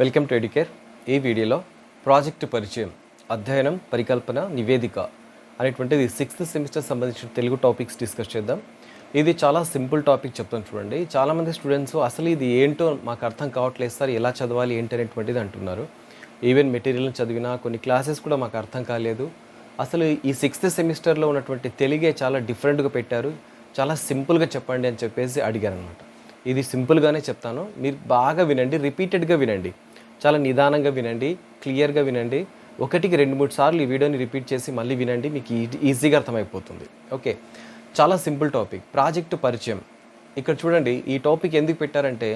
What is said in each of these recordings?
Welcome to ఎడికేర్ ఈ వీడియోలో project పరిచయం అధ్యయనం పరికల్పన నివేదిక అనేటువంటిది సిక్స్త్ సెమిస్టర్ సంబంధించిన తెలుగు టాపిక్స్ డిస్కస్ చేద్దాం. ఇది చాలా సింపుల్ టాపిక్ చెప్తాను చూడండి. చాలామంది స్టూడెంట్స్ అసలు ఇది ఏంటో మాకు అర్థం కావట్లేదు సార్ ఎలా చదవాలి ఏంటి అనేటువంటిది అంటున్నారు. ఈవెన్ మెటీరియల్ చదివినా కొన్ని క్లాసెస్ కూడా మాకు అర్థం కాలేదు. అసలు ఈ సిక్స్త్ సెమిస్టర్లో ఉన్నటువంటి తెలుగే చాలా డిఫరెంట్గా పెట్టారు. చాలా సింపుల్గా చెప్పండి అని చెప్పేసి అడిగారు అనమాట ఇది సింపుల్గానే చెప్తాను. మీరు బాగా వినండి రిపీటెడ్గా వినండి. చాలా నిదానంగా వినండి క్లియర్గా వినండి. ఒకటికి రెండు మూడు సార్లు ఈ వీడియోని రిపీట్ చేసి మళ్ళీ వినండి మీకు ఈజీగా అర్థమైపోతుంది. ఓకే. చాలా సింపుల్ టాపిక్ ప్రాజెక్టు పరిచయం. ఇక్కడ చూడండి ఈ టాపిక్ ఎందుకు పెట్టారంటే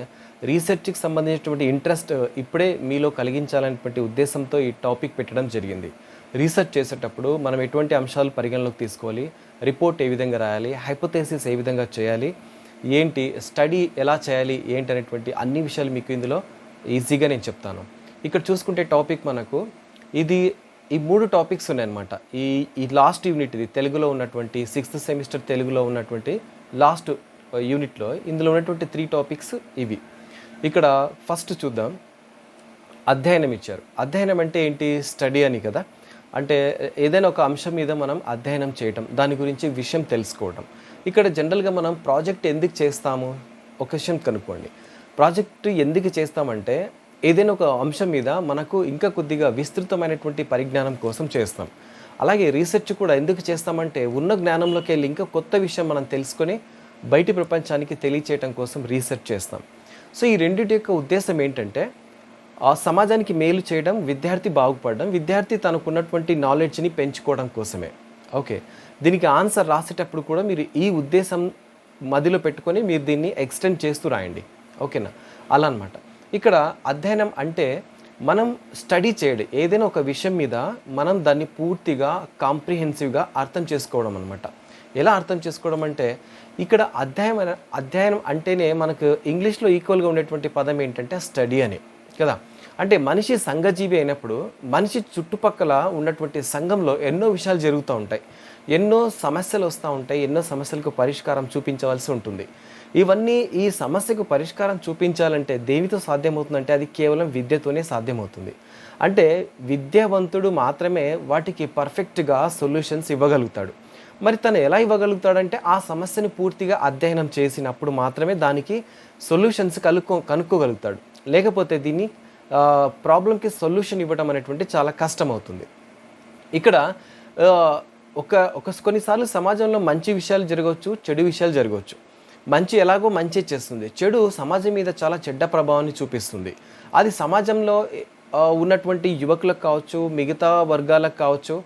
రీసెర్చ్కి సంబంధించినటువంటి ఇంట్రెస్ట్ ఇప్పుడే మీలో కలిగించాలనేటువంటి ఉద్దేశంతో ఈ టాపిక్ పెట్టడం జరిగింది. రీసెర్చ్ చేసేటప్పుడు మనం ఎటువంటి అంశాలు పరిగణలోకి తీసుకోవాలి రిపోర్ట్ ఏ విధంగా రాయాలి హైపోథేసిస్ ఏ విధంగా చేయాలి ఏంటి స్టడీ ఎలా చేయాలి ఏంటి అనేటువంటి అన్ని విషయాలు మీకు ఇందులో ఈజీగా నేను చెప్తాను. ఇక్కడ చూసుకుంటే టాపిక్ మనకు ఇది ఈ మూడు టాపిక్స్ ఉన్నాయన్నమాట. ఈ ఈ లాస్ట్ యూనిట్ ఇది తెలుగులో ఉన్నటువంటి సిక్స్త్ సెమిస్టర్ తెలుగులో ఉన్నటువంటి లాస్ట్ యూనిట్లో ఇందులో ఉన్నటువంటి త్రీ టాపిక్స్ ఇవి. ఇక్కడ ఫస్ట్ చూద్దాం. అధ్యయనం ఇచ్చారు. అధ్యయనం అంటే ఏంటి? స్టడీ అని కదా. అంటే ఏదైనా ఒక అంశం మీద మనం అధ్యయనం చేయటం దాని గురించి విషయం తెలుసుకోవటం. ఇక్కడ జనరల్గా మనం ప్రాజెక్ట్ ఎందుకు చేస్తాము? ఒక విషయం కనుక్కోండి. ప్రాజెక్ట్ ఎందుకు చేస్తామంటే ఏదైనా ఒక అంశం మీద మనకు ఇంకా కొద్దిగా విస్తృతమైనటువంటి పరిజ్ఞానం కోసం చేస్తాం. అలాగే రీసెర్చ్ కూడా ఎందుకు చేస్తామంటే ఉన్న జ్ఞానంలోకి వెళ్ళి ఇంకా కొత్త విషయం మనం తెలుసుకొని బయటి ప్రపంచానికి తెలియచేయటం కోసం రీసెర్చ్ చేస్తాం. సో ఈ రెండింటి యొక్క ఉద్దేశం ఏంటంటే ఆ సమాజానికి మేలు చేయడం విద్యార్థి బాగుపడడం విద్యార్థి తనకున్నటువంటి నాలెడ్జ్ని పెంచుకోవడం కోసమే. ఓకే. దీనికి ఆన్సర్ రాసేటప్పుడు కూడా మీరు ఈ ఉద్దేశం మదిలో పెట్టుకొని మీరు దీన్ని ఎక్స్టెండ్ చేస్తూ రాయండి. ఓకేనా? అలా అనమాట ఇక్కడ అధ్యయనం అంటే మనం స్టడీ చేయడం ఏదైనా ఒక విషయం మీద మనం దాన్ని పూర్తిగా కాంప్రిహెన్సివ్గా అర్థం చేసుకోవడం అనమాట ఎలా అర్థం చేసుకోవడం అంటే ఇక్కడ అధ్యాయం అధ్యయనం అంటేనే మనకు ఇంగ్లీష్లో ఈక్వల్గా ఉండేటువంటి పదం ఏంటంటే స్టడీ అని కదా? అంటే మనిషి సంఘజీవి అయినప్పుడు మనిషి చుట్టుపక్కల ఉన్నటువంటి సంఘంలో ఎన్నో విషయాలు జరుగుతూ ఉంటాయి. ఎన్నో సమస్యలు వస్తూ ఉంటాయి ఎన్నో సమస్యలకు పరిష్కారం చూపించవలసి ఉంటుంది. ఇవన్నీ ఈ సమస్యకు పరిష్కారం చూపించాలంటే దేనితో సాధ్యమవుతుందంటే అది కేవలం విద్యతోనే సాధ్యమవుతుంది. అంటే విద్యావంతుడు మాత్రమే వాటికి పర్ఫెక్ట్గా సొల్యూషన్స్ ఇవ్వగలుగుతాడు. మరి తను ఎలా ఇవ్వగలుగుతాడంటే ఆ సమస్యని పూర్తిగా అధ్యయనం చేసినప్పుడు మాత్రమే దానికి సొల్యూషన్స్ కనుక్కో కనుక్కోగలుగుతాడు. లేకపోతే దీన్ని ప్రాబ్లంకి సొల్యూషన్ ఇవ్వడం అనేటువంటి చాలా కష్టం అవుతుంది ఇక్కడ ఒక ఒక కొన్నిసార్లు సమాజంలో మంచి విషయాలు జరగవచ్చు చెడు విషయాలు జరగవచ్చు. మంచి ఎలాగో మంచి చేస్తుంది. చెడు సమాజం మీద చాలా చెడ్డ ప్రభావాన్ని చూపిస్తుంది. అది సమాజంలో ఉన్నటువంటి యువకులకు కావచ్చు మిగతా వర్గాలకు కావచ్చు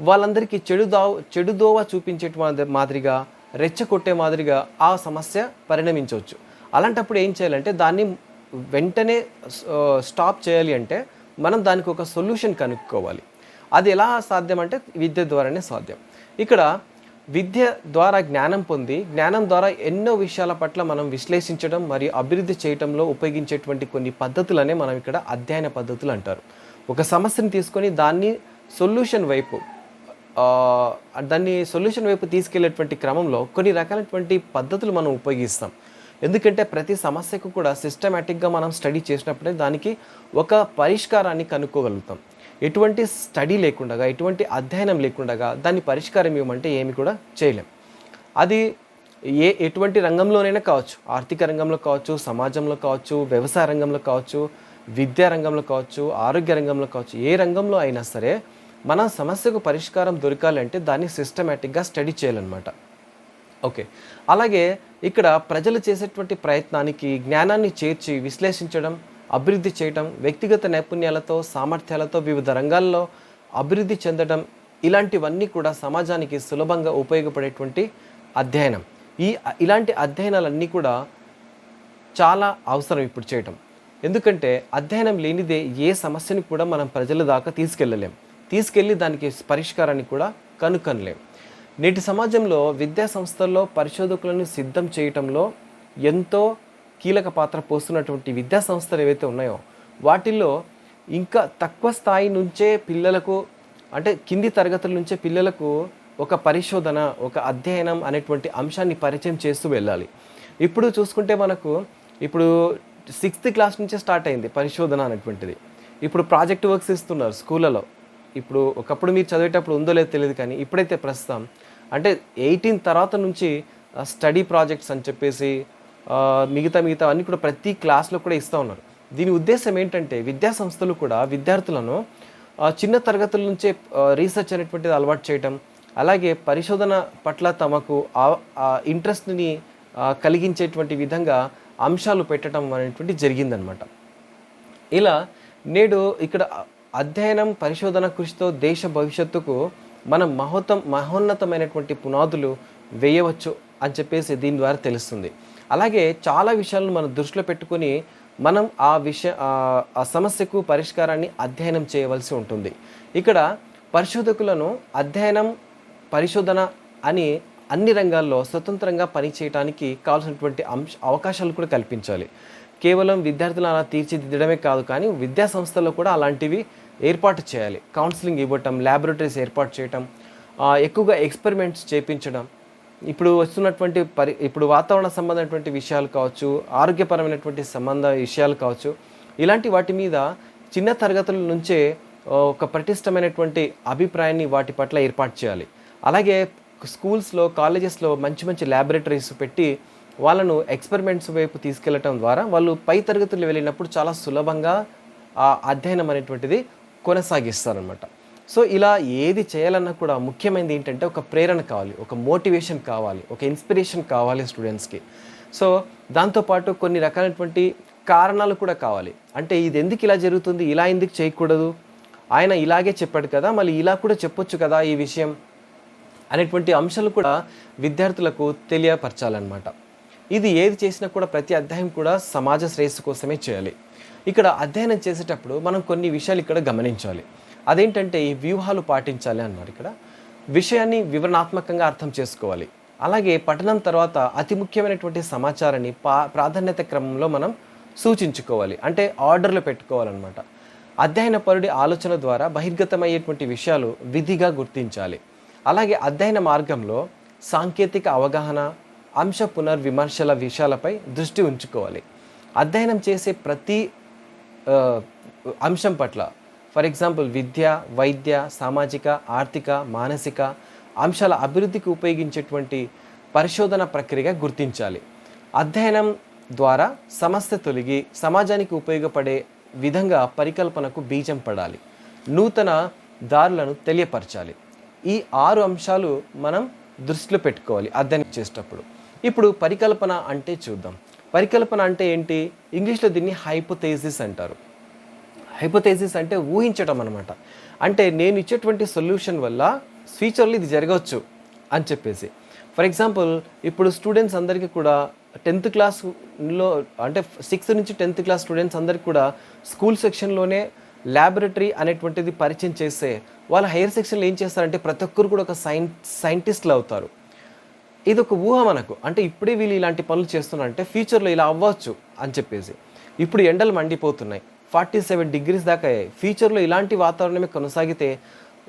వాళ్ళందరికీ చెడు దా చెడు దోవ చూపించే మాది- మాదిరిగా రెచ్చగొట్టే మాదిరిగా ఆ సమస్య పరిణమించవచ్చు. అలాంటప్పుడు ఏం చేయాలంటే దాన్ని వెంటనే స్టాప్ చేయాలి అంటే మనం దానికి ఒక సొల్యూషన్ కనుక్కోవాలి. అది ఎలా సాధ్యం అంటే విద్య ద్వారానే సాధ్యం. ఇక్కడ విద్య ద్వారా జ్ఞానం పొంది జ్ఞానం ద్వారా ఎన్నో విషయాల పట్ల మనం విశ్లేషించడం మరియు అభివృద్ధి చేయడంలో ఉపయోగించేటువంటి కొన్ని పద్ధతులనే మనం ఇక్కడ అధ్యయన పద్ధతులు అంటారు. ఒక సమస్యను తీసుకొని దాన్ని సొల్యూషన్ వైపు దాన్ని సొల్యూషన్ వైపు తీసుకెళ్ళేటువంటి క్రమంలో కొన్ని రకాలైనటువంటి పద్ధతులు మనం ఉపయోగిస్తాం. ఎందుకంటే ప్రతి సమస్యకు కూడా సిస్టమేటిక్గా మనం స్టడీ చేసినప్పుడే దానికి ఒక పరిష్కారాన్ని కనుక్కోగలుగుతాం. ఎటువంటి స్టడీ లేకుండా ఎటువంటి అధ్యయనం లేకుండా దాన్ని పరిష్కారం ఇవ్వమంటే ఏమి కూడా చేయలేం. అది ఏ ఎటువంటి రంగంలోనైనా కావచ్చు. ఆర్థిక రంగంలో కావచ్చు సమాజంలో కావచ్చు వ్యవసాయ రంగంలో కావచ్చు విద్యా రంగంలో కావచ్చు ఆరోగ్య రంగంలో కావచ్చు ఏ రంగంలో అయినా సరే మన సమస్యకు పరిష్కారం దొరకాలంటే దాన్ని సిస్టమేటిక్గా స్టడీ చేయాలన్నమాట. ఓకే. అలాగే ఇక్కడ ప్రజలు చేసేటువంటి ప్రయత్నానికి జ్ఞానాన్ని చేర్చి విశ్లేషించడం అభివృద్ధి చేయటం వ్యక్తిగత నైపుణ్యాలతో సామర్థ్యాలతో వివిధ రంగాల్లో అభివృద్ధి చెందడం ఇలాంటివన్నీ కూడా సమాజానికి సులభంగా ఉపయోగపడేటువంటి అధ్యయనం. ఈ ఇలాంటి అధ్యయనాలన్నీ కూడా చాలా అవసరం ఇప్పుడు చేయటం. ఎందుకంటే అధ్యయనం లేనిదే ఏ సమస్యని కూడా మనం ప్రజల దాకా తీసుకెళ్ళలేం. తీసుకెళ్ళి దానికి పరిష్కారాన్ని కూడా కనుక్కొనలేం. నేటి సమాజంలో విద్యా సంస్థల్లో పరిశోధకులను సిద్ధం చేయటంలో ఎంతో కీలక పాత్ర పోస్తున్నటువంటి విద్యా సంస్థలు ఏవైతే ఉన్నాయో వాటిల్లో ఇంకా తక్కువ స్థాయి నుంచే పిల్లలకు అంటే కింది తరగతుల నుంచే పిల్లలకు ఒక పరిశోధన ఒక అధ్యయనం అనేటువంటి అంశాన్ని పరిచయం చేస్తూ వెళ్ళాలి. ఇప్పుడు చూసుకుంటే మనకు ఇప్పుడు సిక్స్త్ క్లాస్ నుంచే స్టార్ట్ అయింది పరిశోధన అనేటువంటిది. ఇప్పుడు ప్రాజెక్ట్ వర్క్స్ ఇస్తున్నారు స్కూళ్ళలో. ఇప్పుడు ఒకప్పుడు మీరు చదివేటప్పుడు ఉందో లేదో తెలియదు కానీ ఇప్పుడైతే ప్రస్తుతం అంటే ఎయిటీన్ తర్వాత నుంచి స్టడీ ప్రాజెక్ట్స్ అని చెప్పేసి మిగతా మిగతా అన్ని కూడా ప్రతి క్లాస్లో కూడా ఇస్తూ ఉన్నారు. దీని ఉద్దేశం ఏంటంటే విద్యా సంస్థలు కూడా విద్యార్థులను చిన్న తరగతుల నుంచే రీసెర్చ్ అనేటువంటిది అలవాటు చేయటం అలాగే పరిశోధన పట్ల తమకు ఆ- ఇంట్రెస్ట్ని కలిగించేటువంటి విధంగా అంశాలు పెట్టడం అనేటువంటి జరిగిందనమాట. ఇలా నేడు ఇక్కడ అధ్యయనం పరిశోధన కృషితో దేశ భవిష్యత్తుకు మనం మహోత్తం మహోన్నతమైనటువంటి పునాదులు వేయవచ్చు అని చెప్పేసి దీని ద్వారా తెలుస్తుంది. అలాగే చాలా విషయాలను మనం దృష్టిలో పెట్టుకొని మనం ఆ విషయ ఆ- సమస్యకు పరిష్కారాన్ని అధ్యయనం చేయవలసి ఉంటుంది. ఇక్కడ పరిశోధకులను అధ్యయనం పరిశోధన అని అన్ని రంగాల్లో స్వతంత్రంగా పనిచేయడానికి కావాల్సినటువంటి అంశ అవకాశాలు కూడా కల్పించాలి. కేవలం విద్యార్థులను అలా తీర్చిదిద్దడమే కాదు కానీ విద్యా సంస్థల్లో కూడా అలాంటివి ఏర్పాటు చేయాలి. కౌన్సిలింగ్ ఇవ్వటం ల్యాబొరేటరీస్ ఏర్పాటు చేయటం ఎక్కువగా ఎక్స్పెరిమెంట్స్ చేయించడం ఇప్పుడు వస్తున్నటువంటి పరి ఇప్పుడు వాతావరణ సంబంధమైనటువంటి విషయాలు కావచ్చు ఆరోగ్యపరమైనటువంటి సంబంధ విషయాలు కావచ్చు ఇలాంటి వాటి మీద చిన్న తరగతుల నుంచే ఒక పటిష్టమైనటువంటి అభిప్రాయాన్ని వాటి పట్ల ఏర్పాటు చేయాలి. అలాగే స్కూల్స్లో కాలేజెస్లో మంచి మంచి ల్యాబొరేటరీస్ పెట్టి వాళ్ళను ఎక్స్పెరిమెంట్స్ వైపు తీసుకెళ్ళటం ద్వారా వాళ్ళు పై తరగతులు వెళ్ళినప్పుడు చాలా సులభంగా ఆ అధ్యయనం అనేటువంటిది కొనసాగిస్తారనమాట సో ఇలా ఏది చేయాలన్నా కూడా ముఖ్యమైనది ఏంటంటే ఒక ప్రేరణ కావాలి ఒక మోటివేషన్ కావాలి ఒక ఇన్స్పిరేషన్ కావాలి స్టూడెంట్స్కి. సో దాంతోపాటు కొన్ని రకాలైనటువంటి కారణాలు కూడా కావాలి. అంటే ఇది ఎందుకు ఇలా జరుగుతుంది ఇలా ఎందుకు చేయకూడదు? ఆయన ఇలాగే చెప్పాడు కదా మళ్ళీ ఇలా కూడా చెప్పొచ్చు కదా ఈ విషయం అనేటువంటి అంశాలు కూడా విద్యార్థులకు తెలియపరచాలన్నమాట. ఇది ఏది చేసినా కూడా ప్రతి అధ్యాయం కూడా సమాజ శ్రేయస్సు కోసమే చేయాలి. ఇక్కడ అధ్యయనం చేసేటప్పుడు మనం కొన్ని విషయాలు ఇక్కడ గమనించాలి. అదేంటంటే ఈ వ్యూహాలు పాటించాలి అన్నారు ఇక్కడ. విషయాన్ని వివరణాత్మకంగా అర్థం చేసుకోవాలి. అలాగే పఠనం తర్వాత అతి ముఖ్యమైనటువంటి సమాచారాన్ని పా ప్రాధాన్యత క్రమంలో మనం సూచించుకోవాలి. అంటే ఆర్డర్లు పెట్టుకోవాలన్నమాట. అధ్యయన పరుడి ఆలోచన ద్వారా బహిర్గతమయ్యేటువంటి విషయాలు విధిగా గుర్తించాలి. అలాగే అధ్యయన మార్గంలో సాంకేతిక అవగాహన అంశ పునర్విమర్శల విషయాలపై దృష్టి ఉంచుకోవాలి. అధ్యయనం చేసే ప్రతి అంశం పట్ల ఫర్ ఎగ్జాంపుల్ విద్య వైద్య సామాజిక ఆర్థిక మానసిక అంశాల అభివృద్ధికి ఉపయోగించేటువంటి పరిశోధన ప్రక్రియగా గుర్తించాలి. అధ్యయనం ద్వారా సమస్య తొలగి సమాజానికి ఉపయోగపడే విధంగా పరికల్పనకు బీజం పడాలి. నూతన దారులను తెలియపరచాలి. ఈ ఆరు అంశాలు మనం దృష్టిలో పెట్టుకోవాలి అధ్యయనం చేసేటప్పుడు. ఇప్పుడు పరికల్పన అంటే చూద్దాం. పరికల్పన అంటే ఏంటి? ఇంగ్లీష్లో దీన్ని హైపోథేసిస్ అంటారు. హైపోథేసిస్ అంటే ఊహించడం అనమాట అంటే నేను ఇచ్చేటువంటి సొల్యూషన్ వల్ల ఫ్యూచర్లో ఇది జరగవచ్చు అని చెప్పేసి. ఫర్ ఎగ్జాంపుల్ ఇప్పుడు స్టూడెంట్స్ అందరికీ కూడా టెన్త్ క్లాస్లో అంటే సిక్స్త్ నుంచి టెన్త్ క్లాస్ స్టూడెంట్స్ అందరికీ కూడా స్కూల్ సెక్షన్లోనే ల్యాబొరేటరీ అనేటువంటిది పరిచయం చేస్తే వాళ్ళ హైయర్ సెక్షన్లో ఏం చేస్తారంటే ప్రతి ఒక్కరు కూడా ఒక సైన్ సైంటిస్టులు అవుతారు. ఇది ఒక ఊహ మనకు. అంటే ఇప్పుడే వీళ్ళు ఇలాంటి పనులు చేస్తున్నారంటే ఫ్యూచర్లో ఇలా అవ్వచ్చు అని చెప్పేసి. ఇప్పుడు ఎండలు మండిపోతున్నాయి. ఫార్టీ సెవెన్ డిగ్రీస్ దాకా అయ్యాయి ఫ్యూచర్లో ఇలాంటి వాతావరణమే కొనసాగితే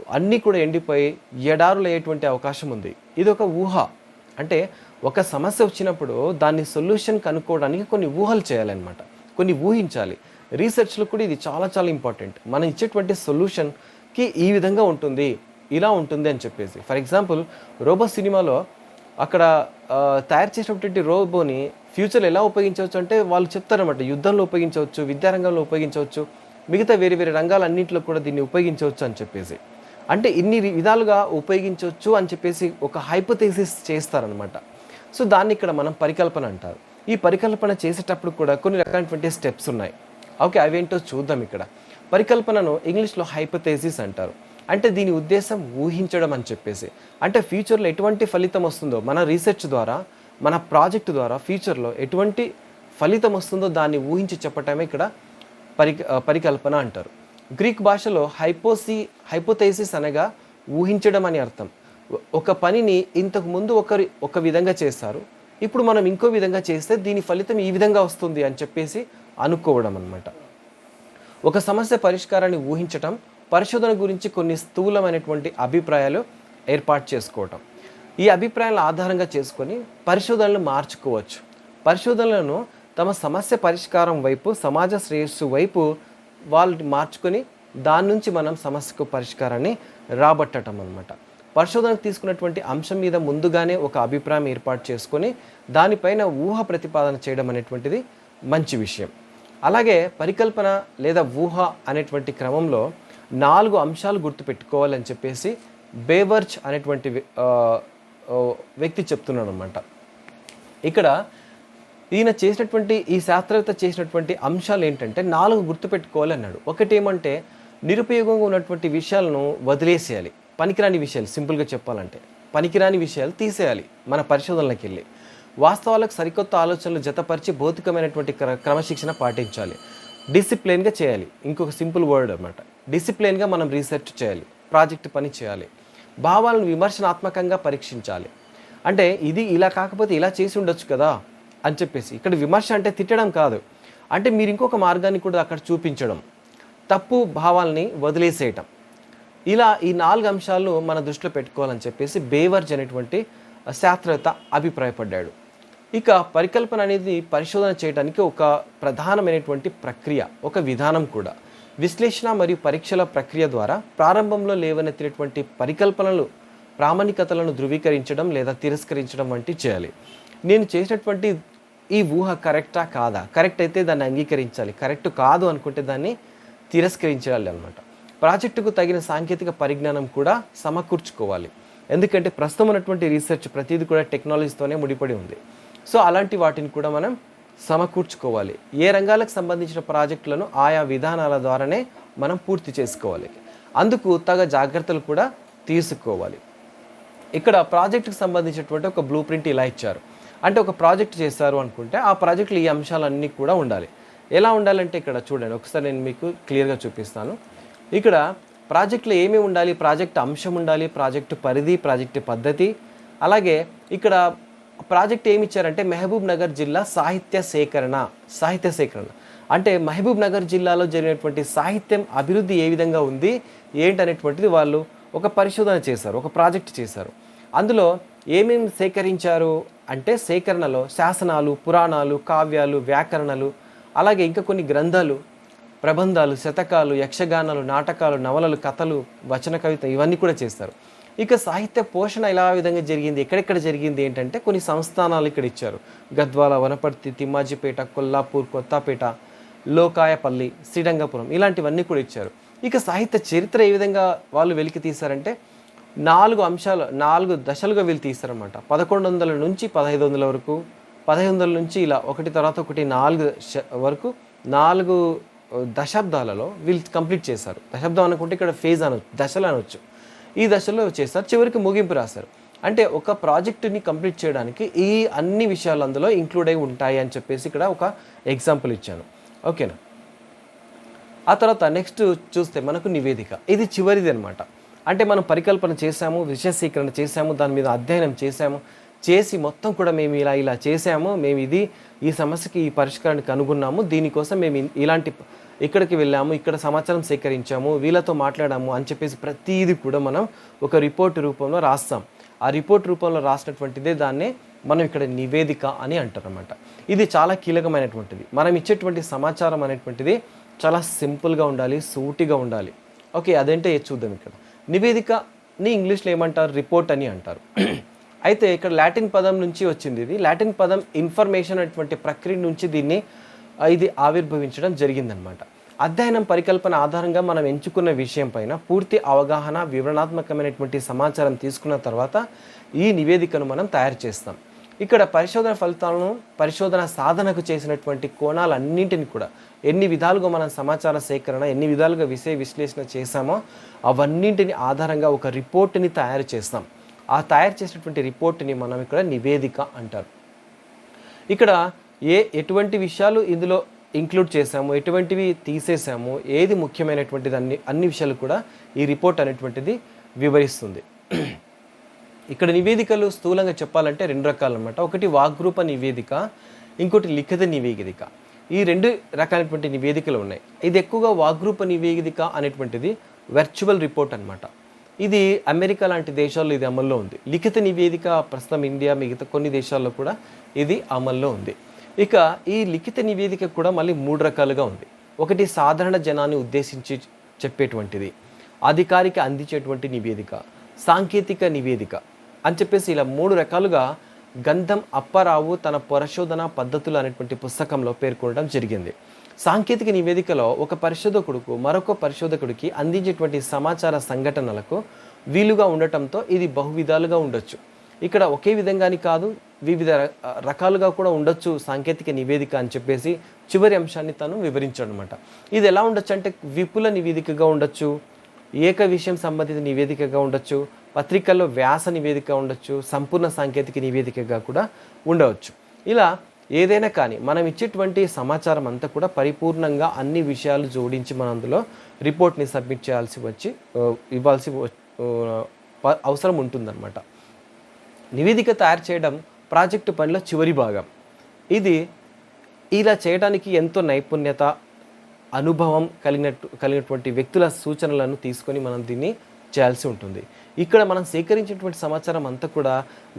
అన్నీ కూడా ఎండిపోయి ఎడారులు అయ్యేటువంటి అవకాశం ఉంది. ఇది ఒక ఊహ. అంటే ఒక సమస్య వచ్చినప్పుడు దాన్ని సొల్యూషన్ కనుక్కోవడానికి కొన్ని ఊహలు చేయాలన్నమాట. కొన్ని ఊహించాలి. రీసెర్చ్లో కూడా ఇది చాలా చాలా ఇంపార్టెంట్. మనం ఇచ్చేటువంటి సొల్యూషన్కి ఈ విధంగా ఉంటుంది ఇలా ఉంటుంది అని చెప్పేసి. ఫర్ ఎగ్జాంపుల్ రోబో సినిమాలో అక్కడ తయారు చేసినటువంటి రోబోని ఫ్యూచర్లో ఎలా ఉపయోగించవచ్చు అంటే వాళ్ళు చెప్తారన్నమాట యుద్ధంలో ఉపయోగించవచ్చు విద్యారంగంలో ఉపయోగించవచ్చు మిగతా వేరే వేరే రంగాలన్నింటిలో కూడా దీన్ని ఉపయోగించవచ్చు అని చెప్పేసి. అంటే ఇన్ని విధాలుగా ఉపయోగించవచ్చు అని చెప్పేసి ఒక హైపోథెసిస్ చేస్తారనమాట సో దాన్ని ఇక్కడ మనం పరికల్పన అంటారు. ఈ పరికల్పన చేసేటప్పుడు కూడా కొన్ని రకాలైనటువంటి స్టెప్స్ ఉన్నాయి. ఓకే అవేంటో చూద్దాం ఇక్కడ. పరికల్పనను ఇంగ్లీష్లో హైపోథెసిస్ అంటారు. అంటే దీని ఉద్దేశం ఊహించడం అని చెప్పేసి. అంటే ఫ్యూచర్లో ఎటువంటి ఫలితం వస్తుందో మన రీసెర్చ్ ద్వారా మన ప్రాజెక్ట్ ద్వారా ఫ్యూచర్లో ఎటువంటి ఫలితం వస్తుందో దాన్ని ఊహించి చెప్పటమే ఇక్కడ పరి పరికల్పన అంటారు. గ్రీక్ భాషలో హైపోసి హైపోథైసిస్ అనగా ఊహించడం అని అర్థం. ఒక పనిని ఇంతకు ముందు ఒకరి ఒక విధంగా చేస్తారు ఇప్పుడు మనం ఇంకో విధంగా చేస్తే దీని ఫలితం ఈ విధంగా వస్తుంది అని చెప్పేసి అనుకోవడం అనమాట ఒక సమస్య పరిష్కారాన్ని ఊహించటం పరిశోధన గురించి కొన్ని స్థూలమైనటువంటి అభిప్రాయాలు ఏర్పాటు చేసుకోవటం. ఈ అభిప్రాయాల ఆధారంగా చేసుకొని పరిశోధనలు మార్చుకోవచ్చు. పరిశోధనలను తమ సమస్య పరిష్కారం వైపు సమాజ శ్రేయస్సు వైపు వాళ్ళని మార్చుకొని దాని నుంచి మనం సమస్యకు పరిష్కారాన్ని రాబట్టడం అనమాట పరిశోధనకు తీసుకున్నటువంటి అంశం మీద ముందుగానే ఒక అభిప్రాయం ఏర్పాటు చేసుకొని దానిపైన ఊహ ప్రతిపాదన చేయడం అనేటువంటిది మంచి విషయం. అలాగే పరికల్పన లేదా ఊహ అనేటువంటి క్రమంలో నాలుగు అంశాలు గుర్తుపెట్టుకోవాలని చెప్పేసి బేవర్చ్ అనేటువంటి వ్యక్తి చెప్తున్నాడు అనమాట ఇక్కడ ఈయన చేసినటువంటి ఈ శాస్త్రవేత్త చేసినటువంటి అంశాలు ఏంటంటే నాలుగు గుర్తుపెట్టుకోవాలి అన్నాడు ఒకటి ఏమంటే నిరుపయోగంగా ఉన్నటువంటి విషయాలను వదిలేసేయాలి. పనికిరాని విషయాలు సింపుల్గా చెప్పాలంటే. పనికిరాని విషయాలు తీసేయాలి మన పరిశోధనలకు వెళ్ళి వాస్తవాలకు సరికొత్త ఆలోచనలు జతపరిచి భౌతికమైనటువంటి క్ర క్రమశిక్షణ పాటించాలి. డిసిప్లైన్గా చేయాలి. ఇంకొక సింపుల్ వర్డ్ అనమాట డిసిప్లైన్గా మనం రీసెర్చ్ చేయాలి. ప్రాజెక్ట్ పని చేయాలి. భావాలను విమర్శనాత్మకంగా పరీక్షించాలి. అంటే ఇది ఇలా కాకపోతే ఇలా చేసి ఉండొచ్చు కదా అని చెప్పేసి. ఇక్కడ విమర్శ అంటే తిట్టడం కాదు. అంటే మీరు ఇంకొక మార్గాన్ని కూడా అక్కడ చూపించడం. తప్పు భావాల్ని వదిలేసేయటం. ఇలా ఈ నాలుగు అంశాలు మన దృష్టిలో పెట్టుకోవాలని చెప్పేసి బేవర్జ్ అనేటువంటి శాస్త్రవేత్త అభిప్రాయపడ్డాడు. ఇక పరికల్పన అనేది పరిశోధన చేయడానికి ఒక ప్రధానమైనటువంటి ప్రక్రియ ఒక విధానం కూడా. విశ్లేషణ మరియు పరీక్షల ప్రక్రియ ద్వారా ప్రారంభంలో లేవనెత్తినటువంటి పరికల్పనలు ప్రామాణికతలను ధృవీకరించడం లేదా తిరస్కరించడం వంటి చేయాలి. నేను చేసినటువంటి ఈ ఊహ కరెక్టా కాదా? కరెక్ట్ అయితే దాన్ని అంగీకరించాలి. కరెక్ట్ కాదు అనుకుంటే దాన్ని తిరస్కరించాలి అనమాట ప్రాజెక్టుకు తగిన సాంకేతిక పరిజ్ఞానం కూడా సమకూర్చుకోవాలి. ఎందుకంటే ప్రస్తుతం ఉన్నటువంటి రీసెర్చ్ ప్రతిదీ కూడా టెక్నాలజీతోనే ముడిపడి ఉంది. సో అలాంటి వాటిని కూడా మనం సమకూర్చుకోవాలి. ఏ రంగాలకు సంబంధించిన ప్రాజెక్టులను ఆయా విధానాల ద్వారానే మనం పూర్తి చేసుకోవాలి. అందుకు తగ జాగ్రత్తలు కూడా తీసుకోవాలి. ఇక్కడ ప్రాజెక్టుకు సంబంధించినటువంటి ఒక బ్లూ ప్రింట్ ఇలా ఇచ్చారు. అంటే ఒక ప్రాజెక్ట్ చేశారు అనుకుంటే ఆ ప్రాజెక్టులో ఈ అంశాలన్నీ కూడా ఉండాలి. ఎలా ఉండాలంటే ఇక్కడ చూడండి. ఒకసారి నేను మీకు క్లియర్గా చూపిస్తాను. ఇక్కడ ప్రాజెక్టులో ఏమి ఉండాలి? ప్రాజెక్ట్ అంశం ఉండాలి ప్రాజెక్టు పరిధి ప్రాజెక్టు పద్ధతి. అలాగే ఇక్కడ ప్రాజెక్ట్ ఏమి ఇచ్చారంటే మహబూబ్ నగర్ జిల్లా సాహిత్య సేకరణ సాహిత్య సేకరణ. అంటే మహబూబ్ నగర్ జిల్లాలో జరిగినటువంటి సాహిత్యం అభివృద్ధి ఏ విధంగా ఉంది ఏంటనేటువంటిది వాళ్ళు ఒక పరిశోధన చేశారు ఒక ప్రాజెక్ట్ చేశారు. అందులో ఏమేమి సేకరించారు అంటే సేకరణలో శాసనాలు పురాణాలు కావ్యాలు వ్యాకరణలు అలాగే ఇంకా కొన్ని గ్రంథాలు ప్రబంధాలు శతకాలు యక్షగానాలు నాటకాలు నవలలు కథలు వచన కవిత ఇవన్నీ కూడా చేస్తారు. ఇక సాహిత్య పోషణ ఇలా విధంగా జరిగింది? ఎక్కడెక్కడ జరిగింది? ఏంటంటే కొన్ని సంస్థానాలు ఇక్కడ ఇచ్చారు. గద్వాల వనపర్తి తిమ్మాజిపేట కొల్లాపూర్ కొత్తపేట లోకాయపల్లి శ్రీరంగపురం ఇలాంటివన్నీ కూడా ఇచ్చారు. ఇక సాహిత్య చరిత్ర ఏ విధంగా వాళ్ళు వెలికి తీశారంటే నాలుగు అంశాలు నాలుగు దశలుగా వీళ్ళు తీస్తారన్నమాట పదకొండు వందల నుంచి పదహైదు వందల వరకు పదహైదు వందల నుంచి ఇలా ఒకటి తర్వాత ఒకటి నాలుగు వరకు నాలుగు దశాబ్దాలలో వీళ్ళు కంప్లీట్ చేశారు. దశాబ్దం అనుకుంటే ఇక్కడ ఫేజ్ అనొచ్చు దశలు అనొచ్చు. ఈ దశలో చేస్తారు. చివరికి ముగింపు రాస్తారు అంటే ఒక ప్రాజెక్టుని కంప్లీట్ చేయడానికి ఈ అన్ని విషయాలు అందులో ఇంక్లూడ్ అయి ఉంటాయి అని చెప్పేసి ఇక్కడ ఒక ఎగ్జాంపుల్ ఇచ్చాను. ఓకేనా? ఆ తర్వాత నెక్స్ట్ చూస్తే మనకు నివేదిక. ఇది చివరిది అనమాట అంటే మనం పరికల్పన చేశాము విషయ సేకరణ చేశాము దాని మీద అధ్యయనం చేశాము చేసి మొత్తం కూడా మేము ఇలా ఇలా చేశాము మేము ఇది ఈ సమస్యకి ఈ పరిష్కారాన్ని కనుగొన్నాము దీనికోసం మేము ఇలాంటి ఇక్కడికి వెళ్ళాము ఇక్కడ సమాచారం సేకరించాము వీళ్ళతో మాట్లాడాము అని చెప్పేసి ప్రతిదీ కూడా మనం ఒక రిపోర్ట్ రూపంలో రాస్తాం. ఆ రిపోర్ట్ రూపంలో రాసినటువంటిదే దాన్నే మనం ఇక్కడ నివేదిక అని అంటారన్నమాట. ఇది చాలా కీలకమైనటువంటిది. మనం ఇచ్చేటువంటి సమాచారం అనేటువంటిది చాలా సింపుల్గా ఉండాలి సూటిగా ఉండాలి. ఓకే అదేంటే చూద్దాం ఇక్కడ. నివేదికని ఇంగ్లీష్లో ఏమంటారు? రిపోర్ట్ అని అంటారు. అయితే ఇక్కడ లాటిన్ పదం నుంచి వచ్చింది ఇది. లాటిన్ పదం ఇన్ఫర్మేషన్ అటువంటి ప్రక్రియ నుంచి దీన్ని ఇది ఆవిర్భవించడం జరిగిందనమాట. అధ్యయనం పరికల్పన ఆధారంగా మనం ఎంచుకున్న విషయం పైన పూర్తి అవగాహన వివరణాత్మకమైనటువంటి సమాచారం తీసుకున్న తర్వాత ఈ నివేదికను మనం తయారు చేస్తాం. ఇక్కడ పరిశోధన ఫలితాలను పరిశోధన సాధనకు చేసినటువంటి కోణాలన్నింటిని కూడా ఎన్ని విధాలుగా మనం సమాచార సేకరణ ఎన్ని విధాలుగా విషయ విశ్లేషణ చేశామో అవన్నింటిని ఆధారంగా ఒక రిపోర్ట్ని తయారు చేస్తాం. ఆ తయారు చేసినటువంటి రిపోర్ట్ని మనం ఇక్కడ నివేదిక అంటారు. ఇక్కడ ఏ ఎటువంటి విషయాలు ఇందులో ఇంక్లూడ్ చేసాము ఎటువంటివి తీసేసాము ఏది ముఖ్యమైనటువంటిది అన్ని అన్ని విషయాలు కూడా ఈ రిపోర్ట్ అనేటువంటిది వివరిస్తుంది. ఇక్కడ నివేదికలు స్థూలంగా చెప్పాలంటే రెండు రకాలు అనమాట ఒకటి వాగ్రూప నివేదిక ఇంకోటి లిఖిత నివేదిక. ఈ రెండు రకాలైనటువంటి నివేదికలు ఉన్నాయి. ఇది ఎక్కువగా వాగ్రూప నివేదిక అనేటువంటిది వర్చువల్ రిపోర్ట్ అన్నమాట. ఇది అమెరికా లాంటి దేశాల్లో ఇది అమల్లో ఉంది. లిఖిత నివేదిక ప్రస్తుతం ఇండియా మిగతా కొన్ని దేశాల్లో కూడా ఇది అమల్లో ఉంది. ఇక ఈ లిఖిత నివేదిక కూడా మళ్ళీ మూడు రకాలుగా ఉంది. ఒకటి సాధారణ జనాన్ని ఉద్దేశించి చెప్పేటువంటిది అధికారిక అందించేటువంటి నివేదిక సాంకేతిక నివేదిక అని చెప్పేసి ఇలా మూడు రకాలుగా గంధం అప్పారావు తన పరిశోధన పద్ధతులు అనేటువంటి పుస్తకంలో పేర్కొనడం జరిగింది. సాంకేతిక నివేదికలో ఒక పరిశోధకుడుకు మరొక పరిశోధకుడికి అందించేటువంటి సమాచార సంఘటనలకు వీలుగా ఉండటంతో ఇది బహువిధాలుగా ఉండొచ్చు. ఇక్కడ ఒకే విధంగాని కాదు వివిధ రకాలుగా కూడా ఉండొచ్చు సాంకేతిక నివేదిక అని చెప్పేసి చివరి అంశాన్ని తను వివరించాడు అనమాట ఇది ఎలా ఉండొచ్చు అంటే విపుల నివేదికగా ఉండొచ్చు ఏక విషయం సంబంధిత నివేదికగా ఉండొచ్చు పత్రికల్లో వ్యాస నివేదిక ఉండొచ్చు సంపూర్ణ సాంకేతిక నివేదికగా కూడా ఉండవచ్చు. ఇలా ఏదైనా కానీ మనం ఇచ్చేటువంటి సమాచారం అంతా కూడా పరిపూర్ణంగా అన్ని విషయాలు జోడించి మనం అందులో రిపోర్ట్ని సబ్మిట్ చేయాల్సి వచ్చి ఇవ్వాల్సి వ- అవసరం ఉంటుందన్నమాట. నివేదిక తయారు చేయడం ప్రాజెక్టు పనిలో చివరి భాగం. ఇది ఇలా చేయడానికి ఎంతో నైపుణ్యత అనుభవం కలిగినట్టు కలిగినటువంటి వ్యక్తుల సూచనలను తీసుకొని మనం దీన్ని చేయాల్సి ఉంటుంది. ఇక్కడ మనం సేకరించినటువంటి సమాచారం అంతా కూడా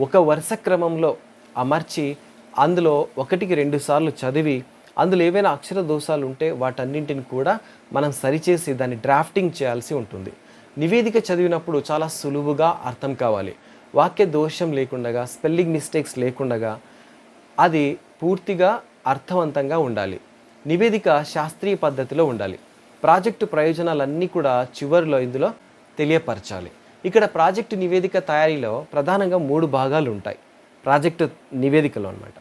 ఒక వరుస క్రమంలో అమర్చి అందులో ఒకటికి రెండు సార్లు చదివి అందులో ఏవైనా అక్షర దోషాలు ఉంటే వాటన్నింటిని కూడా మనం సరిచేసి దాన్ని డ్రాఫ్టింగ్ చేయాల్సి ఉంటుంది. నివేదిక చదివినప్పుడు చాలా సులువుగా అర్థం కావాలి. వాక్య దోషం లేకుండగా స్పెల్లింగ్ మిస్టేక్స్ లేకుండగా అది పూర్తిగా అర్థవంతంగా ఉండాలి. నివేదిక శాస్త్రీయ పద్ధతిలో ఉండాలి. ప్రాజెక్టు ప్రయోజనాలన్నీ కూడా చివరిలో ఇందులో తెలియపరచాలి. ఇక్కడ ప్రాజెక్టు నివేదిక తయారీలో ప్రధానంగా మూడు భాగాలు ఉంటాయి. ప్రాజెక్టు నివేదికలో అనమాట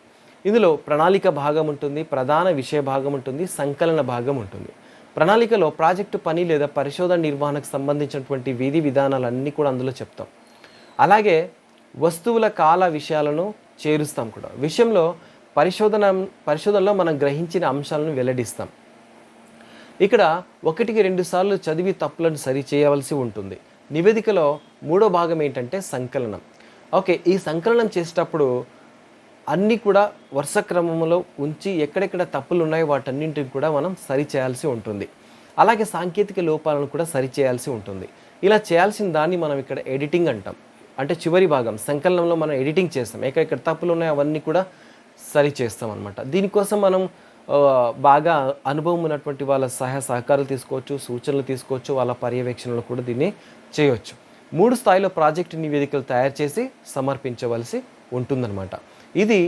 ఇందులో ప్రణాళిక భాగం ఉంటుంది ప్రధాన విషయ భాగం ఉంటుంది సంకలన భాగం ఉంటుంది. ప్రణాళికలో ప్రాజెక్టు పని లేదా పరిశోధన నిర్వహణకు సంబంధించినటువంటి విధి విధానాలన్నీ కూడా అందులో చెప్తాం. అలాగే వస్తువుల కాల విషయాలను చేరుస్తాం కూడా. విషయంలో పరిశోధన పరిశోధనలో మనం గ్రహించిన అంశాలను వెల్లడిస్తాం. ఇక్కడ ఒకటికి రెండు సార్లు చదివి తప్పులను సరి చేయవలసి ఉంటుంది. నివేదికలో మూడో భాగం ఏంటంటే సంకలనం. ఓకే ఈ సంకలనం చేసేటప్పుడు అన్నీ కూడా వరుస క్రమంలో ఉంచి ఎక్కడెక్కడ తప్పులు ఉన్నాయో వాటన్నింటిని కూడా మనం సరి చేయాల్సి ఉంటుంది. అలాగే సాంకేతిక లోపాలను కూడా సరి చేయాల్సి ఉంటుంది. ఇలా చేయాల్సిన దాన్ని మనం ఇక్కడ ఎడిటింగ్ అంటాం. అంటే చివరి భాగం సంకలనంలో మనం ఎడిటింగ్ చేస్తాం. ఎక్కడెక్కడ తప్పులు ఉన్నాయో అవన్నీ కూడా సరి చేస్తాం అనమాట దీనికోసం మనం బాగా అనుభవం ఉన్నటువంటి వాళ్ళ సహాయ సహకారాలు తీసుకోవచ్చు సూచనలు తీసుకోవచ్చు వాళ్ళ పర్యవేక్షణలు కూడా దీన్ని చేయవచ్చు మూడు స్థాయిలో ప్రాజెక్టు నివేదికలు తయారు చేసి సమర్పించవలసి ఉంటుందన్నమాట. ఇది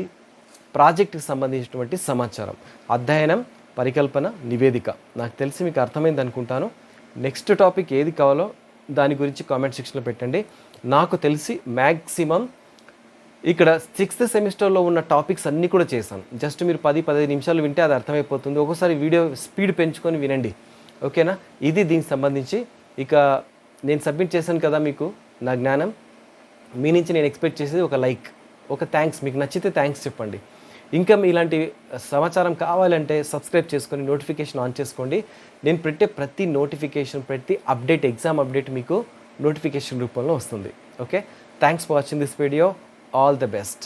ప్రాజెక్టుకి సంబంధించినటువంటి సమాచారం. అధ్యయనం పరికల్పన నివేదిక. నాకు తెలిసి మీకు అర్థమైంది అనుకుంటాను. నెక్స్ట్ టాపిక్ ఏది కావాలో దాని గురించి కామెంట్ సెక్షన్లో పెట్టండి. నాకు తెలిసి మ్యాక్సిమం ఇక్కడ సిక్స్త్ సెమిస్టర్లో ఉన్న టాపిక్స్ అన్నీ కూడా చేశాను. జస్ట్ మీరు పది పదిహేను నిమిషాలు వింటే అది అర్థమైపోతుంది. ఒక్కోసారి వీడియో స్పీడ్ పెంచుకొని వినండి. ఓకేనా? ఇది దీనికి సంబంధించి. ఇక నేను సబ్మిట్ చేశాను కదా మీకు నా జ్ఞానం. మీ నుంచి నేను ఎక్స్పెక్ట్ చేసేది ఒక లైక్ ఒక థ్యాంక్స్. మీకు నచ్చితే థ్యాంక్స్ చెప్పండి. ఇంకా మీ ఇలాంటి సమాచారం కావాలంటే సబ్స్క్రైబ్ చేసుకొని నోటిఫికేషన్ ఆన్ చేసుకోండి. నేను పెట్టే ప్రతి నోటిఫికేషన్ ప్రతి అప్డేట్ ఎగ్జామ్ అప్డేట్ మీకు నోటిఫికేషన్ రూపంలో వస్తుంది. Okay thanks for watching this video all the best